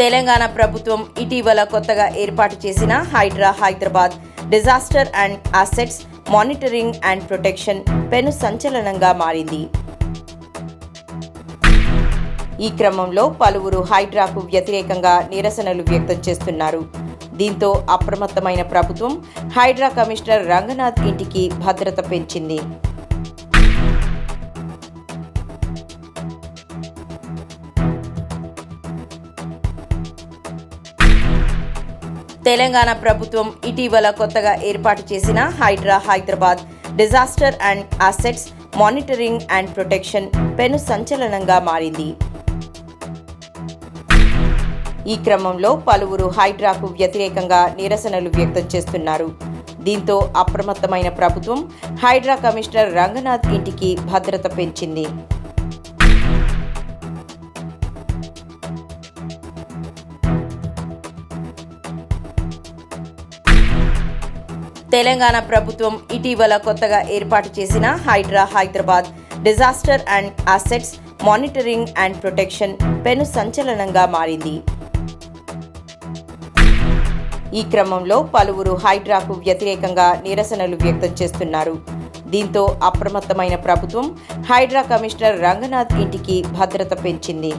తెలంగాణ ప్రభుత్వం ఇటీవల కొత్తగా ఏర్పాటు చేసిన HYDRAA Hyderabad disaster and assets monitoring and protection పెను సంచలనంగా మారింది. ఈ క్రమంలో పలువురు హైడ్రాకు వ్యతిరేకంగా నిరసనలు వ్యక్తం చేస్తున్నారు. దీంతో అప్రమత్తమైన ప్రభుత్వం హైడ్రా కమిషనర్ రంగనాథ్ ఇంటికి భద్రత పెంచింది. తెలంగాణ ప్రభుత్వం ఇటీవల కొత్తగా ఏర్పాటు చేసిన HYDRAA Hyderabad disaster and assets monitoring and protection పెను సంచలనంగా మారింది. ఈ క్రమంలో పలువురు హైడ్రాకు వ్యతిరేకంగా నిరసనలు వ్యక్తం చేస్తున్నారు. దీంతో అప్రమత్తమైన ప్రభుత్వం హైడ్రా కమిషనర్ రంగనాథ్ ఇంటికి భద్రత పెంచింది. తెలంగాణ ప్రభుత్వం ఇటీవల కొత్తగా ఏర్పాటు చేసిన HYDRAA Hyderabad disaster and assets monitoring and protection పెను సంచలనంగా మారింది. ఈ క్రమంలో పలువురు హైడ్రాకు వ్యతిరేకంగా నిరసనలు వ్యక్తం చేస్తున్నారు. దీంతో అప్రమత్తమైన ప్రభుత్వం హైడ్రా కమిషనర్ రంగనాథ్ ఇంటికి భద్రత పెంచింది.